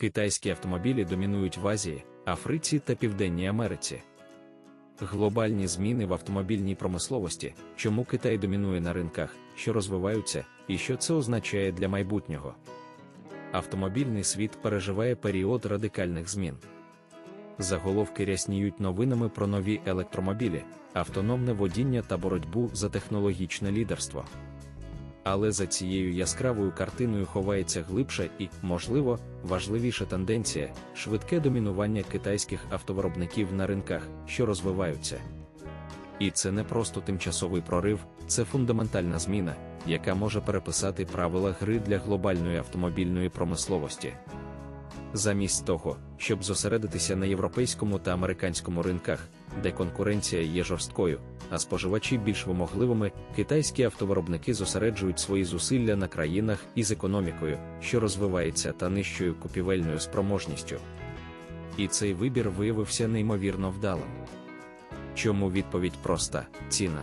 Китайські автомобілі домінують в Азії, Африці та Південній Америці. Глобальні зміни в автомобільній промисловості, чому Китай домінує на ринках, що розвиваються, і що це означає для майбутнього. Автомобільний світ переживає період радикальних змін. Заголовки рясніють новинами про нові електромобілі, автономне водіння та боротьбу за технологічне лідерство. Але за цією яскравою картиною ховається глибша і, можливо, важливіша тенденція швидке домінування китайських автовиробників на ринках, що розвиваються. І це не просто тимчасовий прорив, це фундаментальна зміна, яка може переписати правила гри для глобальної автомобільної промисловості. Замість того, щоб зосередитися на європейському та американському ринках, де конкуренція є жорсткою, а споживачі більш вимогливими, китайські автовиробники зосереджують свої зусилля на країнах із економікою, що розвивається та нижчою купівельною спроможністю. І цей вибір виявився неймовірно вдалим. Чому відповідь проста ціна?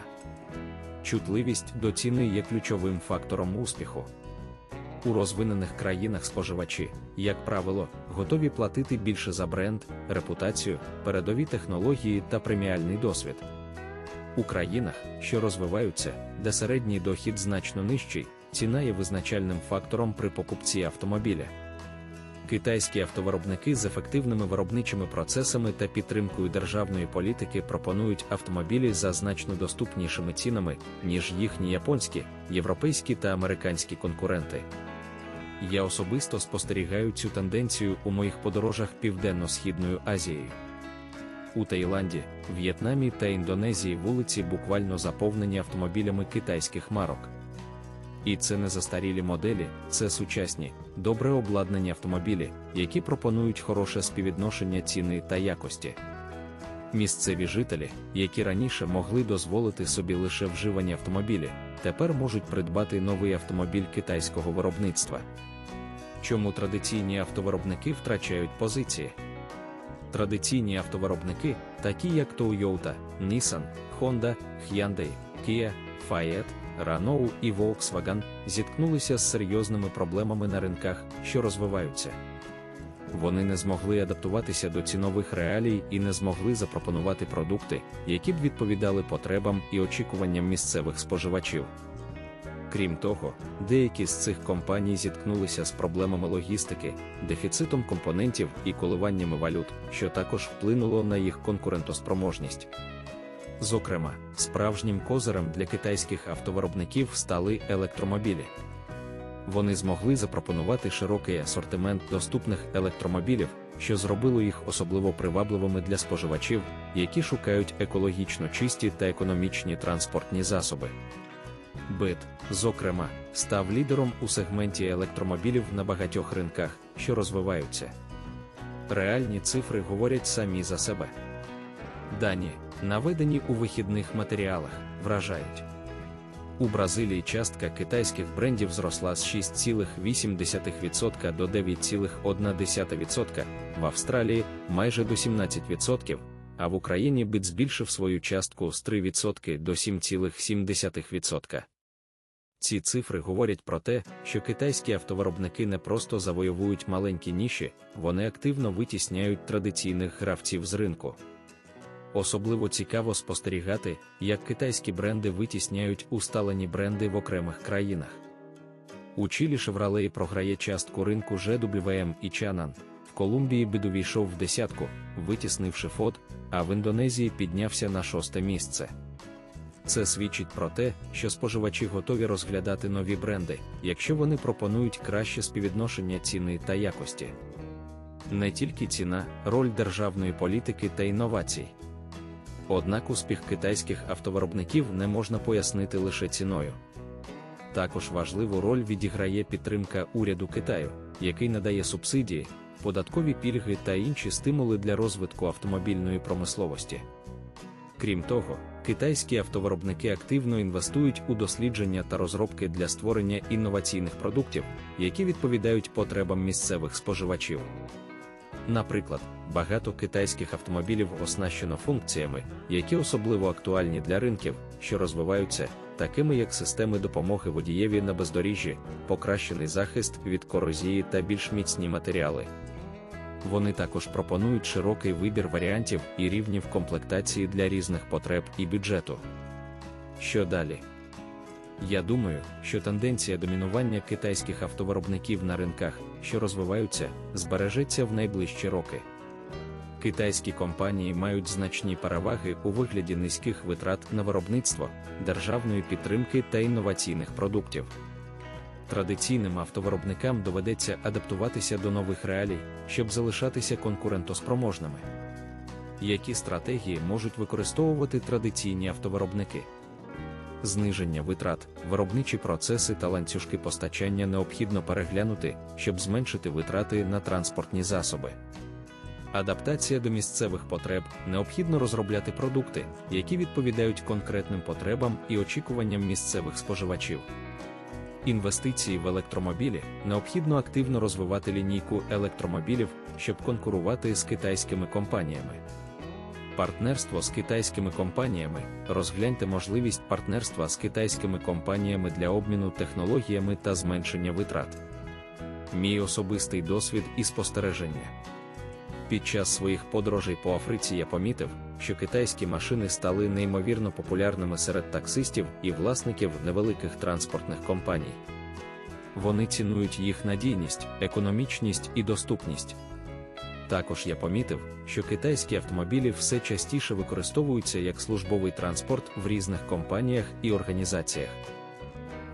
Чутливість до ціни є ключовим фактором успіху. У розвинених країнах споживачі, як правило, готові платити більше за бренд, репутацію, передові технології та преміальний досвід. У країнах, що розвиваються, де середній дохід значно нижчий, ціна є визначальним фактором при покупці автомобіля. Китайські автовиробники з ефективними виробничими процесами та підтримкою державної політики пропонують автомобілі за значно доступнішими цінами, ніж їхні японські, європейські та американські конкуренти. Я особисто спостерігаю цю тенденцію у моїх подорожах Південно-Східною Азією. У Таїланді, В'єтнамі та Індонезії вулиці буквально заповнені автомобілями китайських марок. І це не застарілі моделі, це сучасні, добре обладнані автомобілі, які пропонують хороше співвідношення ціни та якості. Місцеві жителі, які раніше могли дозволити собі лише вживані автомобілі, тепер можуть придбати новий автомобіль китайського виробництва. Чому традиційні автовиробники втрачають позиції? Традиційні автовиробники, такі як Toyota, Nissan, Honda, Hyundai, Kia, Fiat, Renault і Volkswagen, зіткнулися з серйозними проблемами на ринках, що розвиваються. Вони не змогли адаптуватися до цінових реалій і не змогли запропонувати продукти, які б відповідали потребам і очікуванням місцевих споживачів. Крім того, деякі з цих компаній зіткнулися з проблемами логістики, дефіцитом компонентів і коливаннями валют, що також вплинуло на їх конкурентоспроможність. Зокрема, справжнім козирем для китайських автовиробників стали електромобілі. Вони змогли запропонувати широкий асортимент доступних електромобілів, що зробило їх особливо привабливими для споживачів, які шукають екологічно чисті та економічні транспортні засоби. Бит, зокрема, став лідером у сегменті електромобілів на багатьох ринках, що розвиваються. Реальні цифри говорять самі за себе. Дані, наведені у вихідних матеріалах, вражають. У Бразилії частка китайських брендів зросла з 6,8% до 9,1%, в Австралії майже до 17%, а в Україні бит збільшив свою частку з 3% до 7,7%. Ці цифри говорять про те, що китайські автовиробники не просто завойовують маленькі ніші, вони активно витісняють традиційних гравців з ринку. Особливо цікаво спостерігати, як китайські бренди витісняють усталені бренди в окремих країнах. У Чилі Chevrolet програє частку ринку GWM і Чанан, Колумбії бід увійшов в десятку, витіснивши Ford, а в Індонезії піднявся на шосте місце. Це свідчить про те, що споживачі готові розглядати нові бренди, якщо вони пропонують краще співвідношення ціни та якості. Не тільки ціна, роль державної політики та інновацій. Однак успіх китайських автовиробників не можна пояснити лише ціною. Також важливу роль відіграє підтримка уряду Китаю, який надає субсидії, податкові пільги та інші стимули для розвитку автомобільної промисловості. Крім того, китайські автовиробники активно інвестують у дослідження та розробки для створення інноваційних продуктів, які відповідають потребам місцевих споживачів. Наприклад, багато китайських автомобілів оснащено функціями, які особливо актуальні для ринків, що розвиваються, такими як системи допомоги водієві на бездоріжжі, покращений захист від корозії та більш міцні матеріали. Вони також пропонують широкий вибір варіантів і рівнів комплектації для різних потреб і бюджету. Що далі? Я думаю, що тенденція домінування китайських автовиробників на ринках, що розвиваються, збережеться в найближчі роки. Китайські компанії мають значні переваги у вигляді низьких витрат на виробництво, державної підтримки та інноваційних продуктів. Традиційним автовиробникам доведеться адаптуватися до нових реалій, щоб залишатися конкурентоспроможними. Які стратегії можуть використовувати традиційні автовиробники? Зниження витрат, виробничі процеси та ланцюжки постачання необхідно переглянути, щоб зменшити витрати на транспортні засоби. Адаптація до місцевих потреб необхідно розробляти продукти, які відповідають конкретним потребам і очікуванням місцевих споживачів. Інвестиції в електромобілі необхідно активно розвивати лінійку електромобілів, щоб конкурувати з китайськими компаніями. Партнерство з китайськими компаніями розгляньте можливість партнерства з китайськими компаніями для обміну технологіями та зменшення витрат. Мій особистий досвід і спостереження. Під час своїх подорожей по Африці я помітив, що китайські машини стали неймовірно популярними серед таксистів і власників невеликих транспортних компаній. Вони цінують їх надійність, економічність і доступність. Також я помітив, що китайські автомобілі все частіше використовуються як службовий транспорт в різних компаніях і організаціях.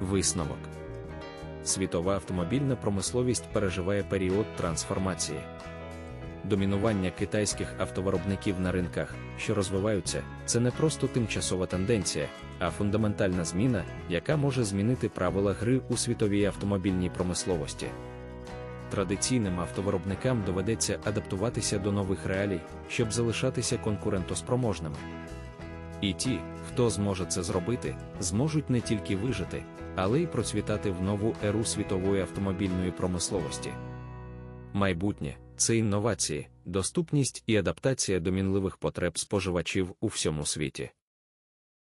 Висновок світова автомобільна промисловість переживає період трансформації. Домінування китайських автовиробників на ринках, що розвиваються, це не просто тимчасова тенденція, а фундаментальна зміна, яка може змінити правила гри у світовій автомобільній промисловості. Традиційним автовиробникам доведеться адаптуватися до нових реалій, щоб залишатися конкурентоспроможними. І ті, хто зможе це зробити, зможуть не тільки вижити, але й процвітати в нову еру світової автомобільної промисловості. Майбутнє це інновації, доступність і адаптація до мінливих потреб споживачів у всьому світі.